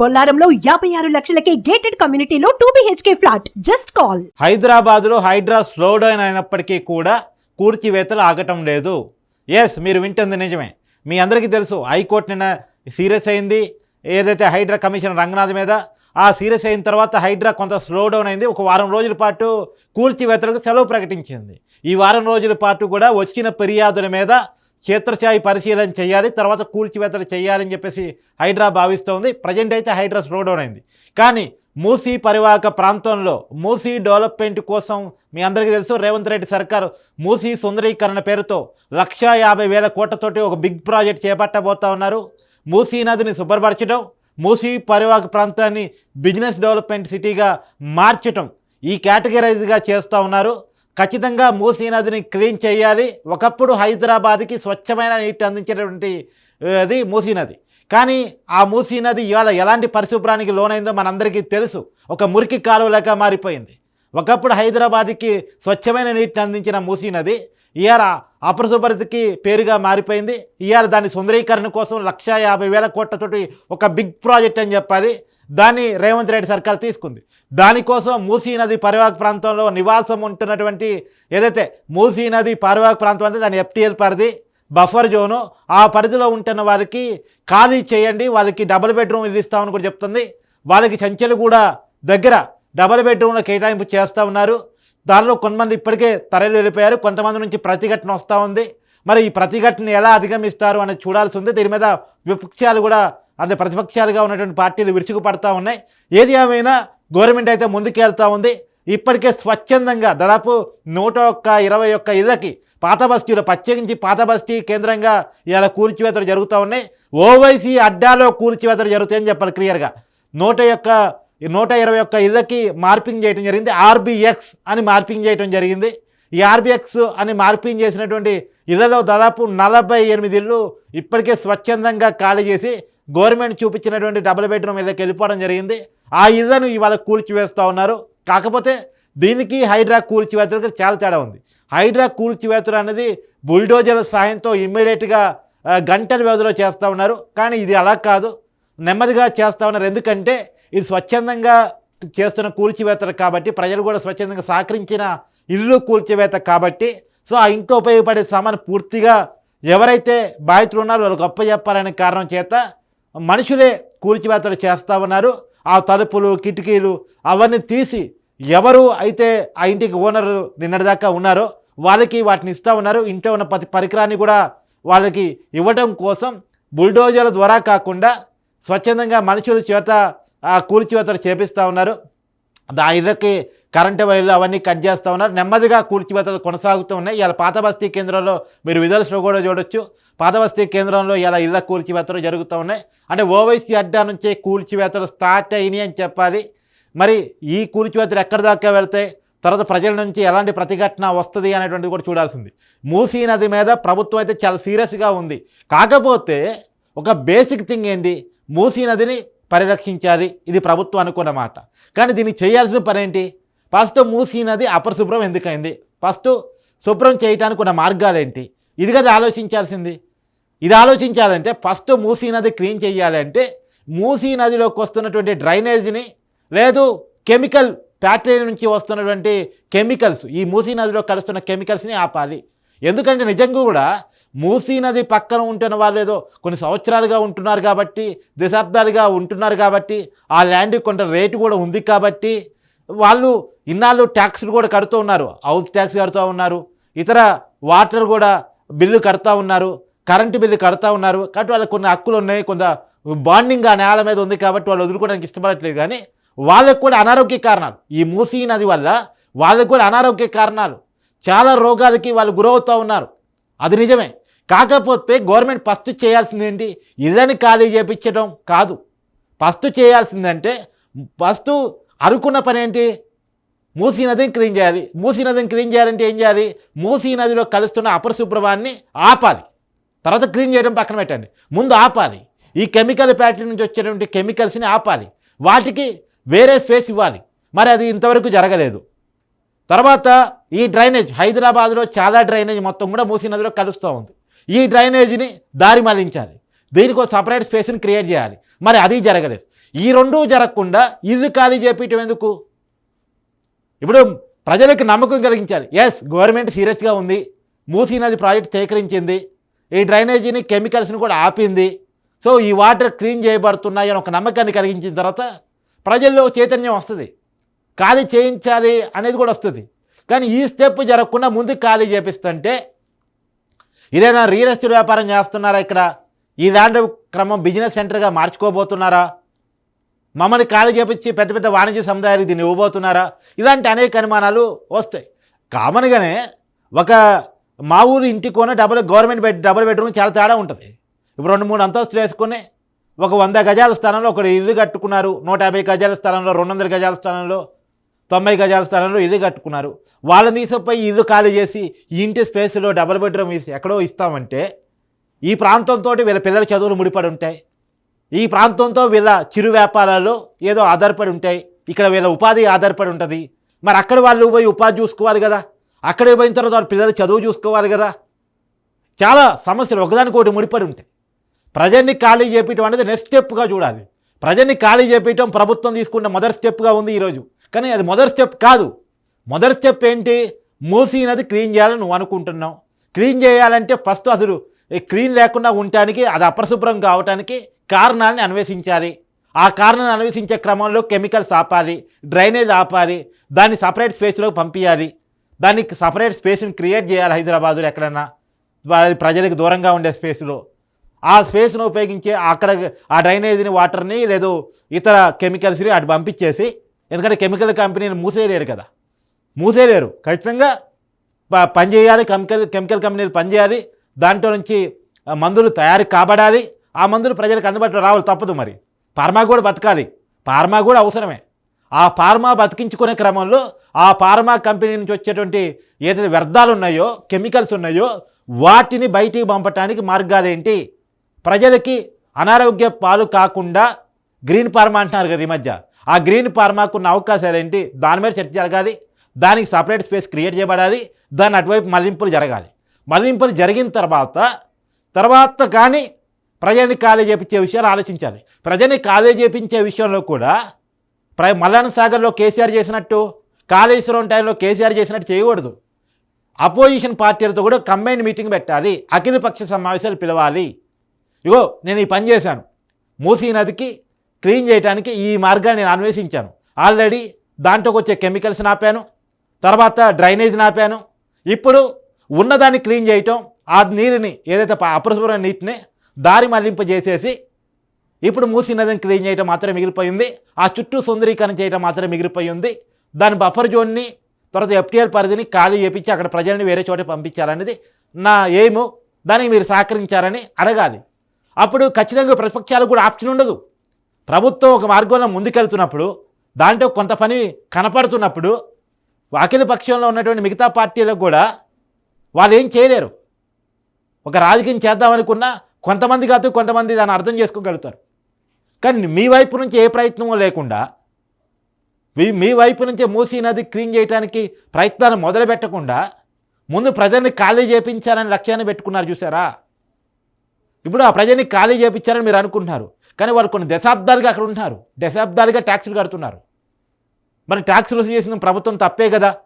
బొల్లారంలో యాభై ఆరు లక్షలకే గేటెడ్ కమ్యూనిటీలో two BHK flat just call హైదరాబాద్లో హైడ్రా స్లో డౌన్ అయినప్పటికీ కూడా కూర్చివేతలు ఆగటం లేదు. ఎస్ మీరు వింటుంది నిజమే. మీ అందరికీ తెలుసు హైకోర్టు నిన్న సీరియస్ అయింది. ఏదైతే హైడ్రా కమిషన్ రంగనాథ్ మీద ఆ సీరియస్ అయిన తర్వాత హైడ్రా కొంత స్లో డౌన్ అయింది. ఒక వారం రోజుల పాటు కూల్చివేతలకు సెలవు ప్రకటించింది. ఈ వారం రోజుల పాటు కూడా వచ్చిన ఫిర్యాదుల మీద క్షేత్రస్థాయి పరిశీలన చేయాలి తర్వాత కూల్చివేతలు చేయాలని చెప్పేసి హైడ్రా భావిస్తోంది. ప్రజెంట్ అయితే హైడ్రా స్లో డౌన్ అయింది. కానీ మూసీ పరివాహక ప్రాంతంలో మూసీ డెవలప్మెంట్ కోసం మీ అందరికీ తెలుసు రేవంత్ రెడ్డి సర్కారు మూసీ సుందరీకరణ పేరుతో లక్షా యాభై వేల కోట్లతోటి ఒక బిగ్ ప్రాజెక్ట్ చేపట్టబోతా ఉన్నారు. మూసీ నదిని శుభ్రపరచడం మూసీ పరివాహక ప్రాంతాన్ని బిజినెస్ డెవలప్మెంట్ సిటీగా మార్చటం ఈ కేటగిరైజ్గా చేస్తూ ఉన్నారు. ఖచ్చితంగా మూసీ నదిని క్లీన్ చేయాలి. ఒకప్పుడు హైదరాబాద్కి స్వచ్ఛమైన నీటి అందించేటటువంటి అది మూసీ నది. కానీ ఆ మూసీ నది ఇవాళ ఎలాంటి పరిశుభ్రానికి లోనైందో మనందరికీ తెలుసు. ఒక మురికి కాలువలాగా మారిపోయింది. ఒకప్పుడు హైదరాబాద్కి స్వచ్ఛమైన నీటిని అందించిన మూసీ నది ఇయాల అపరిశుభ్రతకి పేరుగా మారిపోయింది. ఇవాళ దాని సుందరీకరణ కోసం లక్షా యాభై వేల కోట్లతోటి ఒక బిగ్ ప్రాజెక్ట్ అని చెప్పాలి. దాన్ని రేవంత్ రెడ్డి సర్కార్ తీసుకుంది. దానికోసం మూసీ నది పరివాహక ప్రాంతంలో నివాసం ఉంటున్నటువంటి ఏదైతే మూసీ నది పరివాహక ప్రాంతం అంటే దాని ఎఫ్టీఎల్ పరిధి బఫర్ జోను ఆ పరిధిలో ఉంటున్న వారికి ఖాళీ చేయండి. వాళ్ళకి డబుల్ బెడ్రూమ్ ఇల్లు ఇస్తామని కూడా చెప్తుంది. వాళ్ళకి చంచెలు కూడా దగ్గర డబుల్ బెడ్రూమ్లో కేటాయింపు చేస్తూ ఉన్నారు. దానిలో కొంతమంది ఇప్పటికే తరలి వెళ్ళిపోయారు. కొంతమంది నుంచి ప్రతిఘటన వస్తూ ఉంది. మరి ఈ ప్రతిఘటన ఎలా అధిగమిస్తారు అనేది చూడాల్సి ఉంది. దీని మీద విపక్షాలు కూడా అంటే ప్రతిపక్షాలుగా ఉన్నటువంటి పార్టీలు విరుచుకుపడతా ఉన్నాయి. ఏది ఏమైనా గవర్నమెంట్ అయితే ముందుకెళ్తూ ఉంది. ఇప్పటికే స్వచ్ఛందంగా దాదాపు నూట ఒక్క ఇరవై ఒక్క ఇళ్ళకి పాత బస్తీలో ప్రత్యేకించి పాత బస్తీ కేంద్రంగా ఇలా కూల్చివేతలు జరుగుతూ ఉన్నాయి. ఓవైసీ అడ్డాలో కూల్చివేతలు జరుగుతాయని చెప్పాలి క్లియర్గా. నూట యొక్క నూట ఇరవై ఒక్క ఇళ్ళకి మార్పింగ్ చేయడం జరిగింది. ఆర్బిఎక్స్ అని మార్పింగ్ చేయడం జరిగింది. ఈ ఆర్బిఎక్స్ అని మార్పింగ్ చేసినటువంటి ఇళ్ళలో దాదాపు నలభై ఎనిమిది ఇళ్ళు ఇప్పటికే స్వచ్ఛందంగా ఖాళీ చేసి గవర్నమెంట్ చూపించినటువంటి డబుల్ బెడ్రూమ్ ఇళ్ళకి వెళ్ళిపోవడం జరిగింది. ఆ ఇళ్ళను ఇవాళ కూల్చివేస్తూ ఉన్నారు. కాకపోతే దీనికి హైడ్రా కూల్చివేతలకు చాలా తేడా ఉంది. హైడ్రా కూల్చివేతలు అనేది బుల్డోజర్ల సాయంతో ఇమ్మీడియట్గా గంటల వ్యవధిలో చేస్తూ ఉన్నారు. కానీ ఇది అలా కాదు. నెమ్మదిగా చేస్తూ ఉన్నారు. ఎందుకంటే ఇది స్వచ్ఛందంగా చేస్తున్న కూల్చివేతలు కాబట్టి ప్రజలు కూడా స్వచ్ఛందంగా సహకరించిన ఇల్లు కూల్చివేత కాబట్టి సో ఆ ఇంట్లో ఉపయోగపడే సామాను పూర్తిగా ఎవరైతే బాధితులు ఉన్నారో వాళ్ళు గొప్ప చెప్పాలనే కారణం చేత మనుషులే కూల్చివేతలు చేస్తూ ఉన్నారు. ఆ తలుపులు కిటికీలు అవన్నీ తీసి ఎవరు అయితే ఆ ఇంటికి ఓనర్ నిన్నటిదాకా ఉన్నారో వాళ్ళకి వాటిని ఇస్తూ ఉన్నారు. ఇంట్లో ఉన్న ప్రతి పరికరాన్ని కూడా వాళ్ళకి ఇవ్వడం కోసం బుల్డోజర్ల ద్వారా కాకుండా స్వచ్ఛందంగా మనుషుల చేత కూల్చివేతలు చేపిస్తూ ఉన్నారు. దా ఇళ్ళకి కరెంటు వైర్లు అవన్నీ కట్ చేస్తూ ఉన్నారు. నెమ్మదిగా కూల్చివేతలు కొనసాగుతూ ఉన్నాయి. ఇలా పాత బస్తీ కేంద్రంలో మీరు విజువల్స్లో కూడా చూడొచ్చు. పాత బస్తీ కేంద్రంలో ఇలా ఇళ్ళ కూల్చివేతలు జరుగుతూ ఉన్నాయి. అంటే ఓవైసీ అడ్డా నుంచే కూల్చివేతలు స్టార్ట్ అయినాయి అని చెప్పాలి. మరి ఈ కూల్చివేతలు ఎక్కడి దాకా వెళ్తాయి? తర్వాత ప్రజల నుంచి ఎలాంటి ప్రతిఘటన వస్తుంది అనేటువంటిది కూడా చూడాల్సింది. మూసీ నది మీద ప్రభుత్వం అయితే చాలా సీరియస్గా ఉంది. కాకపోతే ఒక బేసిక్ థింగ్ ఏంటి మూసీ నదిని పరిరక్షించాలి. ఇది ప్రభుత్వం అనుకున్న మాట. కానీ దీన్ని చేయాల్సిన పని ఏంటి? ఫస్ట్ మూసీ నది అపరిశుభ్రం ఎందుకైంది? ఫస్ట్ శుభ్రం చేయడానికి ఉన్న మార్గాలు ఏంటి? ఇది కదా ఆలోచించాల్సింది. ఇది ఆలోచించాలంటే ఫస్ట్ మూసీ నది క్లీన్ చేయాలంటే మూసీ నదిలోకి వస్తున్నటువంటి డ్రైనేజీని లేదు కెమికల్ ఫ్యాక్టరీ నుంచి వస్తున్నటువంటి కెమికల్స్ ఈ మూసీ నదిలో కలుస్తున్న కెమికల్స్ని ఆపాలి. ఎందుకంటే నిజంగా కూడా మూసీ నది పక్కన ఉంటున్న వాళ్ళు ఏదో కొన్ని సంవత్సరాలుగా ఉంటున్నారు కాబట్టి దశాబ్దాలుగా ఉంటున్నారు కాబట్టి ఆ ల్యాండ్ కొంత రేటు కూడా ఉంది కాబట్టి వాళ్ళు ఇన్నాళ్ళు ట్యాక్స్లు కూడా కడుతూ ఉన్నారు. హౌస్ ట్యాక్స్ కడుతూ ఉన్నారు. ఇతర వాటర్ కూడా బిల్లు కడుతూ ఉన్నారు. కరెంటు బిల్లు కడుతూ ఉన్నారు. కాబట్టి వాళ్ళకి కొన్ని హక్కులు ఉన్నాయి. కొంత బాండింగ్ ఆ నేల మీద ఉంది కాబట్టి వాళ్ళు వదులుకోవడానికి ఇష్టపడట్లేదు. కానీ వాళ్ళకు కూడా అనారోగ్య కారణాలు. ఈ మూసీ నది వల్ల వాళ్ళకు కూడా అనారోగ్య కారణాలు. చాలా రోగాలకి వాళ్ళు గురవుతూ ఉన్నారు. అది నిజమే. కాకపోతే గవర్నమెంట్ ఫస్ట్ చేయాల్సింది ఏంటి? ఇళ్ళని ఖాళీ చేపించడం కాదు. ఫస్ట్ చేయాల్సిందంటే ఫస్ట్ అనుకున్న పని ఏంటి? మూసీ నదిని క్లీన్ చేయాలి. మూసీ నదిని క్లీన్ చేయాలంటే ఏం చేయాలి? మూసీ నదిలో కలుస్తున్న అపరిశుభ్రమాన్ని ఆపాలి. తర్వాత క్లీన్ చేయడం పక్కన పెట్టండి. ముందు ఆపాలి. ఈ కెమికల్ ఫ్యాక్టరీ నుంచి వచ్చేటువంటి కెమికల్స్ని ఆపాలి. వాటికి వేరే స్పేస్ ఇవ్వాలి. మరి అది ఇంతవరకు జరగలేదు. తర్వాత ఈ డ్రైనేజ్ హైదరాబాద్లో చాలా డ్రైనేజ్ మొత్తం కూడా మూసీ నదిలో కలుస్తూ ఉంది. ఈ డ్రైనేజీని దారి మళ్ళించాలి. దీనికి ఒక సపరేట్ స్పేస్ని క్రియేట్ చేయాలి. మరి అది జరగలేదు. ఈ రెండూ జరగకుండా ఇల్లు ఖాళీ చేపించడం ఎందుకు? ఇప్పుడు ప్రజలకు నమ్మకం కలిగించాలి. ఎస్ గవర్నమెంట్ సీరియస్గా ఉంది. మూసీ నది ప్రాజెక్ట్ సేకరించింది. ఈ డ్రైనేజీని కెమికల్స్ని కూడా ఆపింది. సో ఈ వాటర్ క్లీన్ చేయబడుతున్నాయి అని ఒక నమ్మకాన్ని కలిగించిన తర్వాత ప్రజల్లో చైతన్యం వస్తుంది. ఖాళీ చేయించాలి అనేది కూడా వస్తుంది. కానీ ఈ స్టెప్ జరగకుండా ముందుకు ఖాళీ చేపిస్తుంటే ఇదేనా రియల్ ఎస్టేట్ వ్యాపారం చేస్తున్నారా ఇక్కడ? ఈ క్రమం బిజినెస్ సెంటర్గా మార్చుకోబోతున్నారా? మమ్మల్ని ఖాళీ చేపించి పెద్ద పెద్ద వాణిజ్య సముదాయాలకు దీన్ని ఇవ్వబోతున్నారా? ఇలాంటి అనేక అనుమానాలు వస్తాయి. కామన్గానే ఒక మా ఊరు ఇంటి కొనే double government bed double bedroom చాలా తేడా ఉంటుంది. ఇప్పుడు రెండు మూడు అంతస్తులు వేసుకొని ఒక వంద గజాల స్థానంలో ఒకరు ఇల్లు కట్టుకున్నారు. నూట యాభై గజాల స్థలంలో రెండు వందల గజాల స్థలంలో తొంభై గజాల స్థలంలో ఇల్లు కట్టుకున్నారు. వాళ్ళని తీసుకుపోయి ఇల్లు ఖాళీ చేసి ఇంటి స్పేస్లో డబుల్ బెడ్రూమ్ ఇసి ఎక్కడో ఇస్తామంటే ఈ ప్రాంతంతో వీళ్ళ పిల్లల చదువులు ముడిపడి ఉంటాయి. ఈ ప్రాంతంతో వీళ్ళ చిరు వ్యాపారాలు ఏదో ఆధారపడి ఉంటాయి. ఇక్కడ వీళ్ళ ఉపాధి ఆధారపడి ఉంటుంది. మరి అక్కడ వాళ్ళు పోయి ఉపాధి చూసుకోవాలి కదా. అక్కడికి పోయిన తర్వాత వాళ్ళ పిల్లలు చదువు చూసుకోవాలి కదా. చాలా సమస్యలు ఒకదానికొకటి ముడిపడి ఉంటాయి. ప్రజల్ని ఖాళీ చేపించడం అనేది నెక్స్ట్ స్టెప్గా చూడాలి. ప్రజల్ని ఖాళీ చేపించడం ప్రభుత్వం తీసుకున్న మొదటి స్టెప్గా ఉంది ఈరోజు. కానీ అది మొదటి స్టెప్ కాదు. మొదటి స్టెప్ ఏంటి? మూసీ నది క్లీన్ చేయాలని నువ్వు అనుకుంటున్నావు. క్లీన్ చేయాలంటే ఫస్ట్ అసలు క్లీన్ లేకుండా ఉండటానికి అది అపరిశుభ్రం కావటానికి కారణాలని అన్వేషించాలి. ఆ కారణాన్ని అన్వేషించే క్రమంలో కెమికల్స్ ఆపాలి డ్రైనేజ్ ఆపాలి దాన్ని సపరేట్ స్పేస్లోకి పంపించాలి దానికి సపరేట్ స్పేస్ని క్రియేట్ చేయాలి హైదరాబాదులో ఎక్కడన్నా. ప్రజలకు దూరంగా ఉండే స్పేస్లో. ఆ స్పేస్ను ఉపయోగించి అక్కడ ఆ డ్రైనేజీని వాటర్ని లేదు ఇతర కెమికల్స్ని అటు పంపించేసి ఎందుకంటే కెమికల్ కంపెనీని మూసేయలేరు కదా. మూసేయలేరు. ఖచ్చితంగా ప- పనిచేయాలి. కెమికల్ కెమికల్ కంపెనీలు పనిచేయాలి. దాంట్లో నుంచి మందులు తయారు కాబడాలి. ఆ మందులు ప్రజలకు అందుబాటులో రావాలి తప్పదు మరి. ఫార్మా కూడా బతకాలి. ఫార్మా కూడా అవసరమే. ఆ ఫార్మా బతికించుకునే క్రమంలో ఆ ఫార్మా కంపెనీ నుంచి వచ్చేటువంటి ఏదైతే వ్యర్థాలు ఉన్నాయో కెమికల్స్ ఉన్నాయో వాటిని బయటికి పంపటానికి మార్గాలు ఏంటి? ప్రజలకి అనారోగ్య పాలు కాకుండా గ్రీన్ ఫార్మా అంటున్నారు కదా ఈ మధ్య. ఆ గ్రీన్ ఫార్మాకు ఉన్న అవకాశాలు ఏంటి? దాని మీద చర్చ జరగాలి. దానికి సపరేట్ స్పేస్ క్రియేట్ చేయబడాలి. దాని అటువైపు మళ్ళింపులు జరగాలి. మళ్ళింపులు జరిగిన తర్వాత తర్వాత కానీ ప్రజల్ని ఖాళీ చేపించే విషయాలు ఆలోచించాలి. ప్రజల్ని ఖాళీ చేపించే విషయంలో కూడా ప్ర మల్లన సాగర్లో కేసీఆర్ చేసినట్టు కాళేశ్వరం టైంలో కేసీఆర్ చేసినట్టు చేయకూడదు. అపోజిషన్ పార్టీలతో కూడా కంబైన్ మీటింగ్ పెట్టాలి. అఖిలపక్ష సమావేశాలు పిలవాలి. ఇగో నేను ఈ పని చేశాను. మూసీ నదికి క్లీన్ చేయడానికి ఈ మార్గాన్ని నేను అన్వేషించాను. ఆల్రెడీ దాంట్లోకి వచ్చే కెమికల్స్ నాపాను తర్వాత డ్రైనేజ్ నాపాను. ఇప్పుడు ఉన్నదాన్ని క్లీన్ చేయటం ఆ నీరుని ఏదైతే అపరిశుభ్రమైన నీటిని దారి మళ్ళింపజేసేసి ఇప్పుడు మూసినదని నదిని క్లీన్ చేయడం మాత్రమే మిగిలిపోయింది. ఆ చుట్టూ సుందరీకరణ చేయడం మాత్రమే మిగిలిపోయింది. దాని బఫర్ జోన్ని తర్వాత ఎఫ్టీఎల్ పరిధిని ఖాళీ చేపించి అక్కడ ప్రజల్ని వేరే చోట పంపించాలనేది నా ఎయిము దానికి మీరు సహకరించారని అడగాలి. అప్పుడు ఖచ్చితంగా ప్రతిపక్షాలకు కూడా ఆప్షన్ ఉండదు. ప్రభుత్వం ఒక మార్గంలో ముందుకెళ్తున్నప్పుడు దాంట్లో కొంత పని కనపడుతున్నప్పుడు అఖిల పక్షంలో ఉన్నటువంటి మిగతా పార్టీలకు కూడా వాళ్ళు ఏం చేయలేరు. ఒక రాజకీయం చేద్దామనుకున్నా కొంతమంది కాదు కొంతమంది దాన్ని అర్థం చేసుకోగలుగుతారు. కానీ మీ వైపు నుంచి ఏ ప్రయత్నమూ లేకుండా మీ మీ వైపు నుంచి మూసీ నది క్లీన్ చేయడానికి ప్రయత్నాలు మొదలు పెట్టకుండా ముందు ప్రజల్ని ఖాళీ చేయించాలని లక్ష్యాన్ని పెట్టుకున్నారు చూసారా? ఇప్పుడు ఆ ప్రజల్ని ఖాళీ చేపించారని మీరు అనుకుంటున్నారు. కానీ వాళ్ళు కొన్ని దశాబ్దాలుగా అక్కడ ఉంటున్నారు. దశాబ్దాలుగా ట్యాక్సులు కడుతున్నారు. మరి ట్యాక్సులు చేసిన ప్రభుత్వం తప్పే కదా?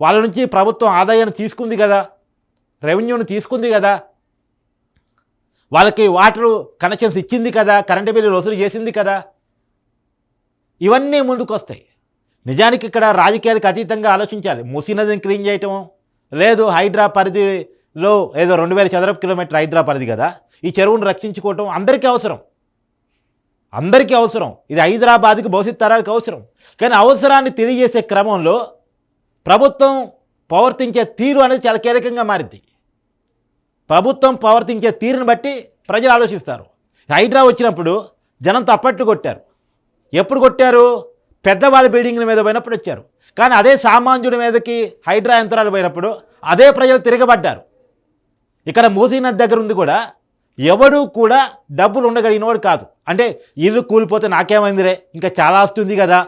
వాళ్ళ నుంచి ప్రభుత్వం ఆదాయాన్ని తీసుకుంది కదా? రెవెన్యూని తీసుకుంది కదా? వాళ్ళకి వాటర్ కనెక్షన్స్ ఇచ్చింది కదా? కరెంటు బిల్లు వసూలు చేసింది కదా? ఇవన్నీ ముందుకు వస్తాయి నిజానికి ఇక్కడ రాజకీయాలకు అతీతంగా ఆలోచించాలి. మూసీ నదిని క్లీన్ చేయటం లేదు హైడ్రా పరిధి లో ఏదో రెండు వేల చదరపు కిలోమీటర్ హైడ్రా పరిధి కదా. ఈ చెరువును రక్షించుకోవటం అందరికీ అవసరం. అందరికీ అవసరం. ఇది హైదరాబాద్కి భవిష్యత్ తరాలకు అవసరం. కానీ అవసరాన్ని తెలియజేసే క్రమంలో ప్రభుత్వం ప్రవర్తించే తీరు అనేది చాలా కీలకంగా మారింది. ప్రభుత్వం ప్రవర్తించే తీరుని బట్టి ప్రజలు ఆలోచిస్తారు. హైడ్రా వచ్చినప్పుడు జనం తప్పట్టు కొట్టారు. ఎప్పుడు కొట్టారు? పెద్దవాళ్ళ బిల్డింగ్ల మీద పోయినప్పుడు వచ్చారు. కానీ అదే సామాన్యుడి మీదకి హైడ్రా యంత్రాలు పోయినప్పుడు అదే ప్రజలు తిరగబడ్డారు. ఇక్కడ మోసీనాథ్ దగ్గర ఉంది కూడా. ఎవడు కూడా డబ్బులు ఉండగలిగినవాడు కాదు. అంటే ఇల్లు కూలిపోతే నాకేమైందిరే? ఇంకా చాలా వస్తుంది కదా.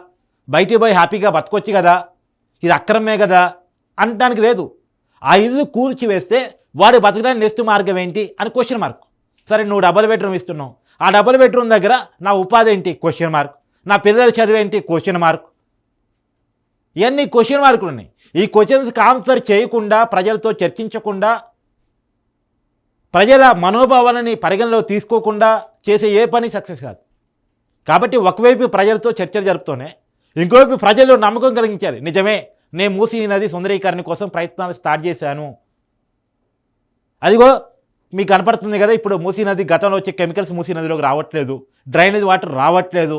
బయటికి పోయి హ్యాపీగా బతకొచ్చు కదా. ఇది అక్రమే కదా. అనడానికి లేదు. ఆ ఇల్లు కూల్చి వేస్తే వాడు బతకడానికి నెక్స్ట్ మార్గం ఏంటి అని క్వశ్చన్ మార్క్ సరే నువ్వు డబల్ బెడ్రూమ్ ఇస్తున్నావు. ఆ డబుల్ బెడ్రూమ్ దగ్గర నా ఉపాధి ఏంటి? క్వశ్చన్ మార్క్ నా పిల్లల చదువు ఏంటి? క్వశ్చన్ మార్క్ ఇవన్నీ క్వశ్చన్ మార్కులు ఉన్నాయి. ఈ క్వశ్చన్స్కి ఆన్సర్ చేయకుండా ప్రజలతో చర్చించకుండా ప్రజల మనోభావాలని పరిగణలో తీసుకోకుండా చేసే ఏ పని సక్సెస్ కాదు. కాబట్టి ఒకవైపు ప్రజలతో చర్చలు జరుపుతూనే ఇంకోవైపు ప్రజలు నమ్మకం కలిగించారు నిజమే నేను మూసీ నది సుందరీకరణ కోసం ప్రయత్నాలు స్టార్ట్ చేశాను. అదిగో మీకు కనపడుతుంది కదా ఇప్పుడు మూసీ నది గతంలో వచ్చే కెమికల్స్ మూసీ నదిలోకి రావట్లేదు. డ్రైనేజ్ వాటర్ రావట్లేదు.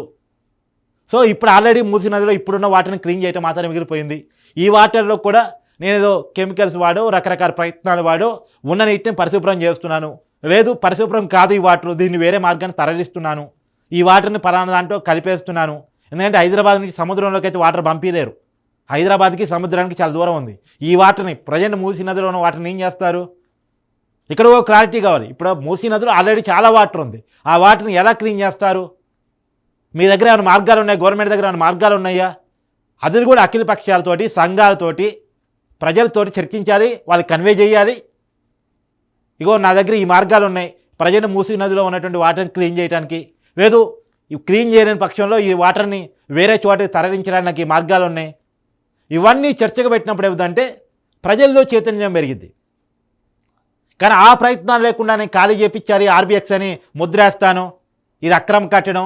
సో ఇప్పుడు ఆల్రెడీ మూసీ నదిలో ఇప్పుడున్న వాటర్ని క్లీన్ చేయడం మాత్రమే మిగిలిపోయింది. ఈ వాటర్లో కూడా నేను ఏదో కెమికల్స్ వాడో రకరకాల ప్రయత్నాలు వాడో ఉన్న నీటిని పరిశుభ్రం చేస్తున్నాను. లేదు పరిశుభ్రం కాదు ఈ వాటర్ దీన్ని వేరే మార్గాన్ని తరలిస్తున్నాను. ఈ వాటర్ని పలానా దాంట్లో కలిపేస్తున్నాను. ఎందుకంటే హైదరాబాద్ నుంచి సముద్రంలోకి అయితే వాటర్ పంపించలేరు హైదరాబాద్కి సముద్రానికి చాలా దూరం ఉంది. ఈ వాటర్ని ప్రజెంట్ మూసీ నదిలో ఉన్న వాటర్ని ఏం చేస్తారు? ఇక్కడ ఓ క్లారిటీ కావాలి. ఇప్పుడు మూసీ నదిలో ఆల్రెడీ చాలా వాటర్ ఉంది. ఆ వాటర్ని ఎలా క్లీన్ చేస్తారు? మీ దగ్గర ఏమైనా మార్గాలు ఉన్నాయి? గవర్నమెంట్ దగ్గర ఏమైనా మార్గాలు ఉన్నాయా? అది కూడా అఖిల పక్షాలతోటి సంఘాలతోటి ప్రజలతోటి చర్చించాలి వాళ్ళకి కన్వే చేయాలి. ఇగో నా దగ్గర ఈ మార్గాలు ఉన్నాయి. ప్రజలు మూసీ నదిలో ఉన్నటువంటి వాటర్ని క్లీన్ చేయడానికి లేదు ఈ క్లీన్ చేయలేని పక్షంలో ఈ వాటర్ని వేరే చోటకి తరలించడానికి నాకు ఈ మార్గాలు ఉన్నాయి. ఇవన్నీ చర్చకు పెట్టినప్పుడు ఏమిటంటే ప్రజల్లో చైతన్యం పెరిగింది కానీ ఆ ప్రయత్నాలు లేకుండా నేను ఖాళీ చేపించాలి ఆర్బీఎక్స్ అని ముద్రేస్తాను ఇది అక్రమ కట్టడం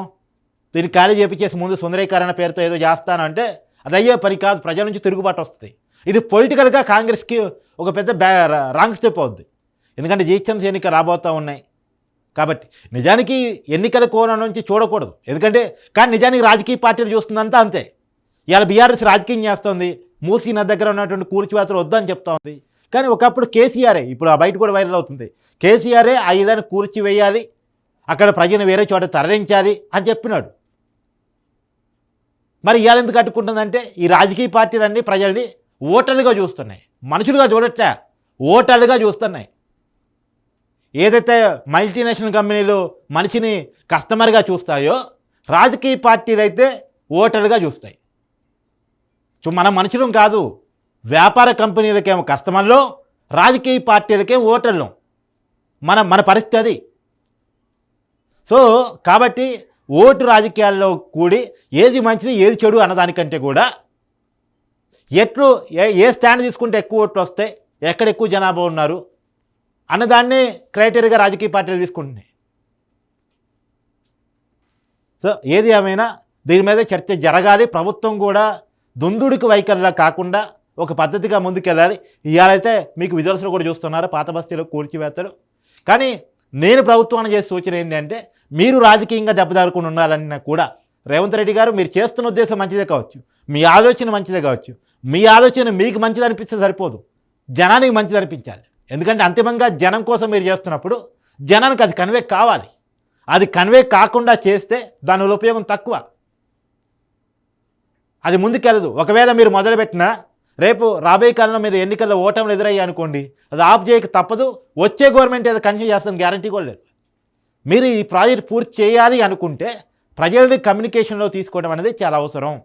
దీన్ని ఖాళీ చేపించేసి ముందు సుందరీకరణ పేరుతో ఏదో చేస్తాను అంటే అది అయ్యే పని కాదు ప్రజల నుంచి తిరుగుబాటు వస్తుంది. ఇది పొలిటికల్గా కాంగ్రెస్కి ఒక పెద్ద బ్యా రాంగ్ స్టెప్ అవుద్ది. ఎందుకంటే జీహెచ్ఎంసీ ఎన్నిక రాబోతూ ఉన్నాయి. కాబట్టి నిజానికి ఎన్నికల కోణం నుంచి చూడకూడదు. ఎందుకంటే కానీ నిజానికి రాజకీయ పార్టీలు చూస్తుందంతా అంతే. ఇవాళ బీఆర్ఎస్ రాజకీయం చేస్తుంది. మూసీ నది దగ్గర ఉన్నటువంటి కూల్చివేతలు వద్దని చెప్తా ఉంది కానీ ఒకప్పుడు కేసీఆరే ఇప్పుడు ఆ బయట కూడా వైరల్ అవుతుంది. కేసీఆరే ఆ ఇళ్ళని కూల్చివేయాలి అక్కడ ప్రజలను వేరే చోట తరలించాలి అని చెప్పినాడు. మరి ఇవాళ ఎందుకు కట్టుకుంటుందంటే ఈ రాజకీయ పార్టీలన్నీ ప్రజల్ని ఓటర్లుగా చూస్తున్నాయి. మనుషులుగా చూడట్లే. ఓటర్లుగా చూస్తున్నాయి. ఏదైతే మల్టీనేషనల్ కంపెనీలు మనిషిని కస్టమర్గా చూస్తాయో రాజకీయ పార్టీలు అయితే ఓటర్లుగా చూస్తాయి. సో మన మనుషులం కాదు. వ్యాపార కంపెనీలకేమో కస్టమర్లు రాజకీయ పార్టీలకే ఓటర్లు. మన మన పరిస్థితి అది. సో కాబట్టి ఓటు రాజకీయాల్లో కూడి ఏది మంచిది ఏది చెడు అన్నదానికంటే కూడా ఎట్లు ఏ ఏ స్టాండ్ తీసుకుంటే ఎక్కువ ఓట్లు వస్తాయి ఎక్కడ ఎక్కువ జనాభా ఉన్నారు అన్నదాన్ని క్రైటీరియాగా రాజకీయ పార్టీలు తీసుకుంటున్నాయి. సో ఏది ఏమైనా దీని మీద చర్చ జరగాలి ప్రభుత్వం కూడా దుందుడికి వైఖరిలా కాకుండా ఒక పద్ధతిగా ముందుకెళ్ళాలి. ఇవాళైతే మీకు విజువల్స్లో కూడా చూస్తున్నారు పాత బస్తీలో కూల్చివేస్తారు కానీ నేను ప్రభుత్వాన్ని చేసే సూచన ఏంటంటే మీరు రాజకీయంగా దెబ్బతారకుండా ఉండాలన్నా కూడా రేవంత్ రెడ్డి గారు మీరు చేస్తున్న ఉద్దేశం మంచిదే కావచ్చు మీ ఆలోచన మంచిదే కావచ్చు. మీ ఆలోచన మీకు మంచిది అనిపిస్తే సరిపోదు. జనానికి మంచిది అనిపించాలి. ఎందుకంటే అంతిమంగా జనం కోసం మీరు చేస్తున్నప్పుడు జనానికి అది కన్వే కావాలి. అది కన్వే కాకుండా చేస్తే దానివల్ల ఉపయోగం తక్కువ. అది ముందుకెళ్ళదు. ఒకవేళ మీరు మొదలుపెట్టినా రేపు రాబోయే కాలంలో మీరు ఎన్నికల్లో ఓటములు ఎదురయ్యాయి అనుకోండి అది ఆఫ్ చేయక తప్పదు. వచ్చే గవర్నమెంట్ ఏదో కంటిన్యూ చేస్తాను గ్యారంటీ కూడా లేదు. మీరు ఈ ప్రాజెక్ట్ పూర్తి చేయాలి అనుకుంటే ప్రజల్ని కమ్యూనికేషన్లో తీసుకోవడం అనేది చాలా అవసరం.